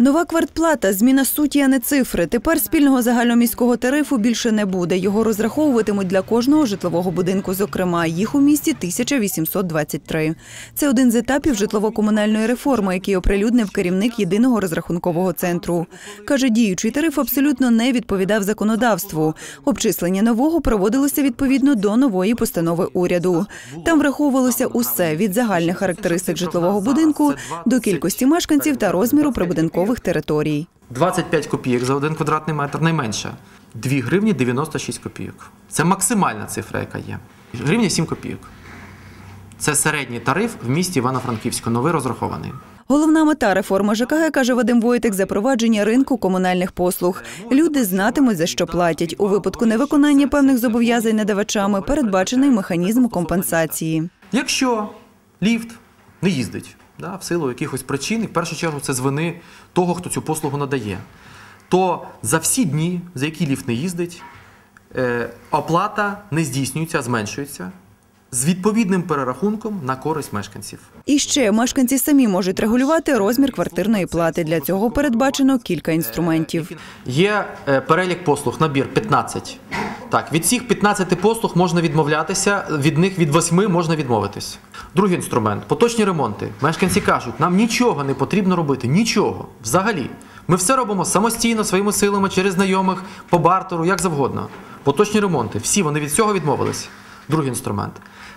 Нова квартплата, зміна суті, а не цифри. Тепер спільного загальноміського тарифу більше не буде. Його розраховуватимуть для кожного житлового будинку. Зокрема, їх у місті 1823. Це один з етапів житлово-комунальної реформи, який оприлюднив керівник єдиного розрахункового центру. Каже, діючий тариф абсолютно не відповідав законодавству. Обчислення нового проводилося відповідно до нової постанови уряду. Там враховувалося усе від загальних характеристик житлового будинку до кількості мешканців та розміру прибудинкових територій. 25 копійок за один квадратний метр найменше. 2 гривні 96 копійок. Це максимальна цифра, яка є. Гривня 7 копійок. Це середній тариф в місті Івано-Франківську, новий розрахований. Головна мета реформи ЖКГ, каже Вадим Войтик, запровадження ринку комунальних послуг. Люди знатимуть, за що платять. У випадку невиконання певних зобов'язань надавачами передбачений механізм компенсації. Якщо ліфт не їздить да, в силу якихось причин, і в першу чергу це з вини того, хто цю послугу надає, то за всі дні, за які ліфт не їздить, е, оплата не здійснюється, а зменшується з відповідним перерахунком на користь мешканців. І ще мешканці самі можуть регулювати розмір квартирної плати. Для цього передбачено кілька інструментів. Є е, перелік послуг, набір 15. Так, від цих 15 послуг можна відмовлятися, від них від 8 можна відмовитись. Другий інструмент поточні ремонти. Мешканці кажуть, нам нічого не потрібно робити, нічого взагалі. Ми все робимо самостійно, своїми силами, через знайомих, по бартеру, як завгодно. Поточні ремонти. Всі вони від цього відмовились. Другий інструмент.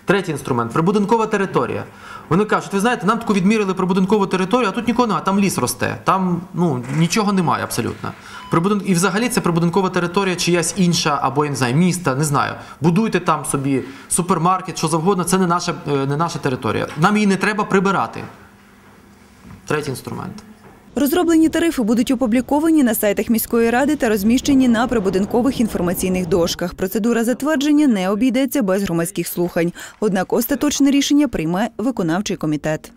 Третій інструмент прибудинкова територія. Вони кажуть, ви знаєте, нам таку відмірили прибудинкову територію, а тут нікого немає, там ліс росте, там ну, нічого немає абсолютно. Прибудин... І взагалі це прибудинкова територія чиясь інша, або я не знаю, міста, не знаю. Будуйте там собі супермаркет, що завгодно, це не наша, е, не наша територія. Нам її не треба прибирати. Третій інструмент. Розроблені тарифи будуть опубліковані на сайтах міської ради та розміщені на прибудинкових інформаційних дошках. Процедура затвердження не обійдеться без громадських слухань. Однак остаточне рішення прийме виконавчий комітет.